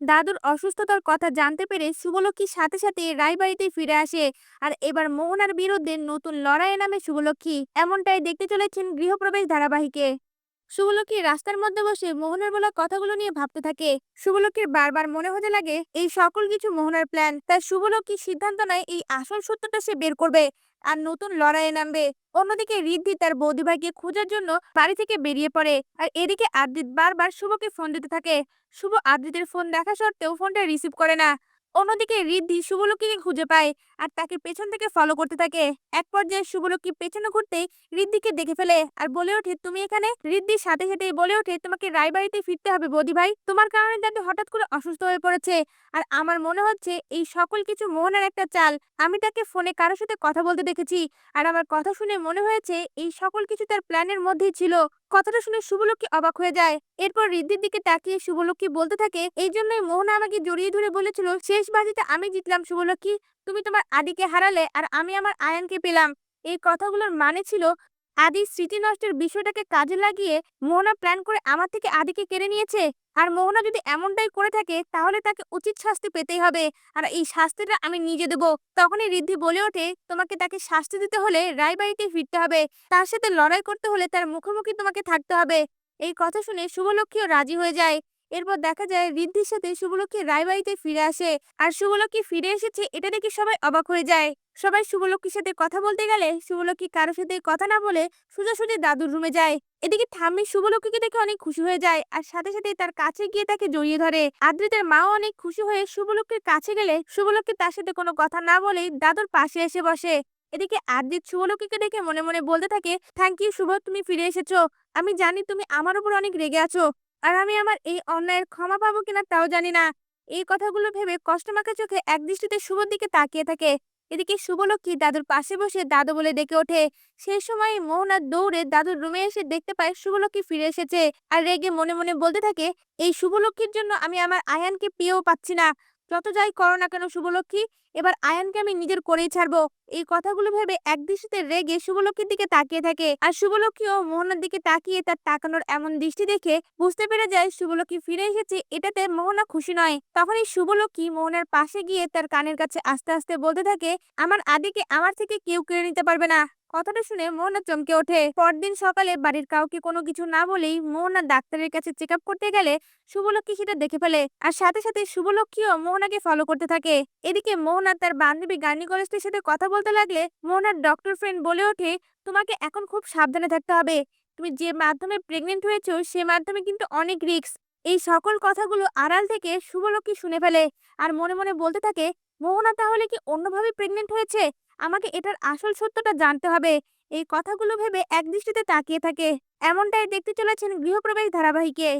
দাদুর অসুস্থতার কথা জানতে পেরে শুভলক্ষ্মীর সাথে সাথে রায়বাড়িতে ফিরে আসে। আর এবার মোহনার বিরুদ্ধে নতুন লড়াইয়ে নামে শুভলক্ষ্মী। এমনটাই দেখতে চলেছেন গৃহপ্রবেশ ধারাবাহিকে। শুভলক্ষ্মী রাস্তার মধ্যে বসে মোহনার বলা কথাগুলো নিয়ে ভাবতে থাকে। শুভলক্ষ্মীর বারবার মনে হতে লাগে, এই সকল কিছু মোহনার প্ল্যান তাই শুভলক্ষ্মী সিদ্ধান্ত নেয় এই আসল সত্যটা সে বের করবে। আর নতুন লড়াইয়ে নামবে। অন্যদিকে রিদ্ধি তার বৌদিভাইকে খোঁজার জন্য বাড়ি থেকে বেরিয়ে পড়ে। আর এদিকে আদ্রিত বারবার শুভকে ফোন দিতে থাকে। শুভ আদ্রিতের ফোন দেখা সত্ত্বেও ফোনটা রিসিভ করে না। অন্যদিকে ঋদ্ধি শুভলক্ষ্মীকে খুঁজে পায় আর তাকে পেছন থেকে ফলো করতে থাকে। এক পর্যায়ে শুভলক্ষ্মী পেছনে ঘুরতেই ঋদ্ধিকে দেখে ফেলে আর বলে ওঠে, তুমি এখানে? রিদ্ধির সাথে সাথেই বলে ওঠে, তোমাকে রায়বাড়িতে ফিরতে হবে বৌদি ভাই। তোমার কারণে দাদু হঠাৎ করে অসুস্থ হয়ে পড়েছে আর আমার মনে হচ্ছে এই সকল কিছু মোহনের একটা চাল। আমি তাকে ফোনে কারোর সাথে কথা বলতে দেখেছি আর আমার কথা শুনে মনে হয়েছে এই সকল কিছু তার প্ল্যানের মধ্যেই ছিল। কথাটা শুনে শুভলক্ষ্মী অবাক হয়ে যায়। এরপর রিদ্ধির দিকে তাকিয়ে শুভলক্ষ্মী বলতে থাকে, এই জন্যই মোহনা আমাকে জড়িয়ে ধরে বলেছিল, শেষ বাজিতে আমি জিতলাম শুভলক্ষী তুমি তোমার আদিকে হারালে আর আমি আমার আয়ানকে পেলাম। এই কথাগুলোর মানে ছিল আদির স্মৃতি নষ্টের বিষয়টাকে কাজে লাগিয়ে মোহনা প্ল্যান করে আমার থেকে আদিকে কেড়ে নিয়েছে। আর মোহনা যদি এমনটাই করে থাকে, তাহলে তাকে উচিত শাস্তি পেতেই হবে। আর এই শাস্তিটা আমি নিজে দেব। তখনই রিদ্ধি বলে ওঠে, তোমাকে তাকে শাস্তি দিতে হলে রায়বাড়িতে ফিরতে হবে। তার সাথে লড়াই করতে হলে তার মুখোমুখি তোমাকে থাকতে হবে। এই কথা শুনে শুভলক্ষ্মীও রাজি হয়ে যায়। এরপর দেখা যায় রিদ্ধির সাথে শুভলক্ষ্মী রায়বাড়িতে ফিরে আসে। আর শুভলক্ষ্মী ফিরে এসেছে, এটা দেখে সবাই অবাক হয়ে যায়। সবাই শুভলক্ষ্মীর সাথে কথা বলতে গেলে শুভলক্ষ্মী কারোর সাথে কথা না বলে সোজাসুজি দাদুর রুমে যায়। এদিকে ঠাম্মি শুভলক্ষ্মীকে দেখে অনেক খুশি হয়ে যায় আর সাথে সাথে তার কাছে গিয়ে তাকে জড়িয়ে ধরে। আদ্রিতের মাও অনেক খুশি হয়ে শুভলক্ষ্মীর কাছে গেলে শুভলক্ষ্মী তার সাথে কোনো কথা না বলেই দাদুর পাশে এসে বসে। এদিকে আদ্রিত শুভলক্ষ্মীকে দেখে মনে মনে বলতে থাকে থ্যাংক ইউ শুভ, তুমি ফিরে এসেছ। আমি জানি তুমি আমার উপর অনেক রেগে আছো। আর আমি আমার এই অন্যায়ের ক্ষমা পাবো কিনা তাও জানি না। এই কথাগুলো ভেবে কষ্টমাখা চোখে একদৃষ্টিতে শুভর দিকে তাকিয়ে থাকে। এদিকে শুভলক্ষ্মী দাদুর পাশে বসে দাদু বলে ডেকে ওঠে। সেই সময় মোহনার দৌড়ে দাদুর রুমে এসে দেখতে পায় শুভলক্ষ্মী ফিরে এসেছে। আর রেগে মনে মনে বলতে থাকে, এই শুভলক্ষ্মীর জন্য আমি আমার আয়ানকে পেয়েও পাচ্ছি না। যত যাই করো না কেন শুভলক্ষ্মী, এবার আয়ানকে আমি নিজের করেই ছাড়বো। এই কথাগুলো ভেবে এক একদৃষ্টিতে রেগে শুভলক্ষ্মীর দিকে তাকিয়ে থাকে। আর শুভলক্ষ্মীও মোহনার দিকে তাকিয়ে তার তাকানোর এমন দৃষ্টি দেখে বুঝতে পেরে যায় শুভলক্ষ্মী ফিরে এসেছে। এটাতে মোহনা খুশি নয়। তখনই শুভলক্ষ্মী মোহনার পাশে গিয়ে তার কানের কাছে আস্তে আস্তে বলতে থাকে, আমার আদিকে আমার থেকে কেউ কেড়ে নিতে পারবে না। কথাটা শুনে মোহনা চমকে ওঠে। পরদিন সকালে বাড়ির কাউকে কোনো কিছু না বলেই মোহনা ডাক্তারের কাছে চেক করতে গেলে শুভলক্ষ্মী সেটা দেখে ফেলে। আর সাথে সাথে শুভলক্ষ্মীও মোহনাকে ফলো করতে থাকে। এদিকে মোহনা তার বান্ধবী গাইনিকোলজিস্টের সাথে কথা বলতে লাগলে মোহনার ডক্টর ফ্রেন্ড বলে ওঠে, তোমাকে এখন খুব সাবধানে থাকতে হবে। তুমি যে মাধ্যমে প্রেগনেন্ট হয়েছো, সে মাধ্যমে কিন্তু অনেক রিস্ক এই সকল কথাগুলো আড়াল থেকে শুভলক্ষ্মী শুনে ফেলে। আর মনে মনে বলতে থাকে মোহনা তাহলে কি অন্যভাবে প্রেগনেন্ট হয়েছে? আমাকে এটার আসল সত্যটা জানতে হবে। এই কথাগুলো ভেবে একদৃষ্টিতে তাকিয়ে থাকে। এমনটাই দেখতে চলেছেন গৃহপ্রবেশ ধারাবাহিকে।